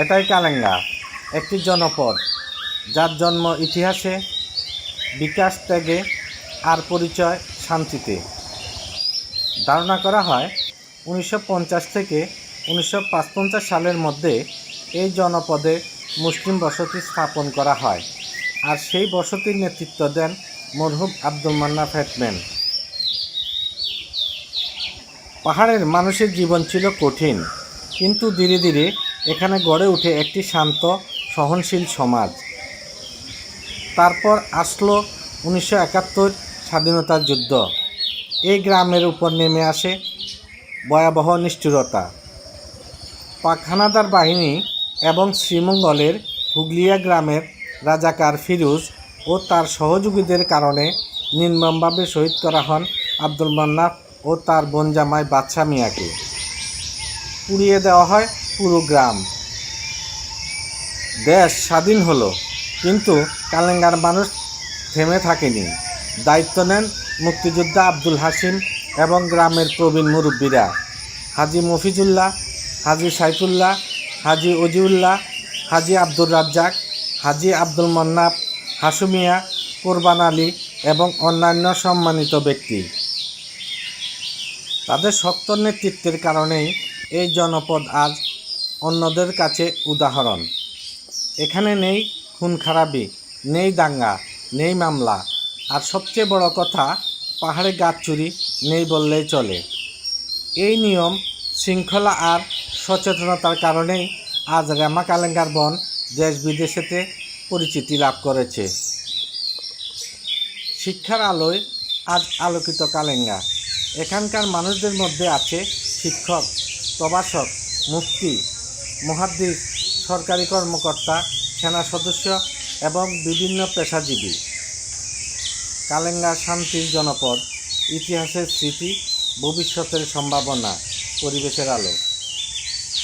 এটাই কালেঙ্গা, একটি জনপদ, যার জন্ম ইতিহাসে, বিকাশ ত্যাগে, আর পরিচয় শান্তিতে। ধারণা করা হয়, উনিশশো পঞ্চাশ থেকে উনিশশো পঞ্চাশ সালের মধ্যে এই জনপদে মুসলিম বসতি স্থাপন করা হয়, আর সেই বসতির নেতৃত্ব দেন মরহুম আব্দুল মান্না ফেটম্যান পাহাড়ের মানুষের জীবন ছিল কঠিন, কিন্তু ধীরে ধীরে এখানে গড়ে উঠে একটি শান্ত, সহনশীল সমাজ। তারপর আসলো উনিশশো একাত্তর স্বাধীনতার যুদ্ধ। এই গ্রামের উপর নেমে আসে ভয়াবহ নিষ্ঠুরতা। পাক হানাদার বাহিনী এবং শ্রীমঙ্গলের হুগলিয়া গ্রামের রাজাকার ফিরোজ ও তার সহযোগীদের কারণে নির্মমভাবে শহীদ করা হন আব্দুল মান্নাফ ও তার বোন জামাই বাদশা মিয়াকে। পুড়িয়ে দেওয়া হয় পুরো গ্রাম। দেশ স্বাধীন হলো, কিন্তু কালেঙ্গার মানুষ থেমে থাকেনি। দায়িত্ব নেন মুক্তিযোদ্ধা আব্দুল হাসিম এবং গ্রামের প্রবীণ মুরব্বীরা। হাজি মফিজুল্লাহ, হাজি সাইফুল্লাহ, হাজি অজিউল্লাহ, হাজি আব্দুর রাজ্জাক, হাজি আব্দুল মন্নাফ হাসুমিয়া কোরবান আলী এবং অন্যান্য সম্মানিত ব্যক্তি। তাদের শক্ত নেতৃত্বের কারণেই এই জনপদ আজ অন্যদের কাছে উদাহরণ। এখানে নেই খুন খারাপি নেই দাঙ্গা, নেই মামলা। আর সবচেয়ে বড় কথা, পাহাড়ে গাছ চুরি নেই বললেই চলে। এই নিয়ম শৃঙ্খলা আর সচেতনতার কারণেই আজ রেমা কালেঙ্গার বন দেশ বিদেশেতে পরিচিতি লাভ করেছে। শিক্ষার আলোয় আজ আলোকিত কালেঙ্গা। এখানকার মানুষদের মধ্যে আছে শিক্ষক প্রবাসক মুফতি মহাদ্দিস সরকারি কর্মকর্তা, সেনা সদস্য এবং বিভিন্ন পেশাজীবী। কালেঙ্গা শান্তির জনপদ, ইতিহাসের স্মৃতি, ভবিষ্যতের সম্ভাবনা, পরিবেশের আলো।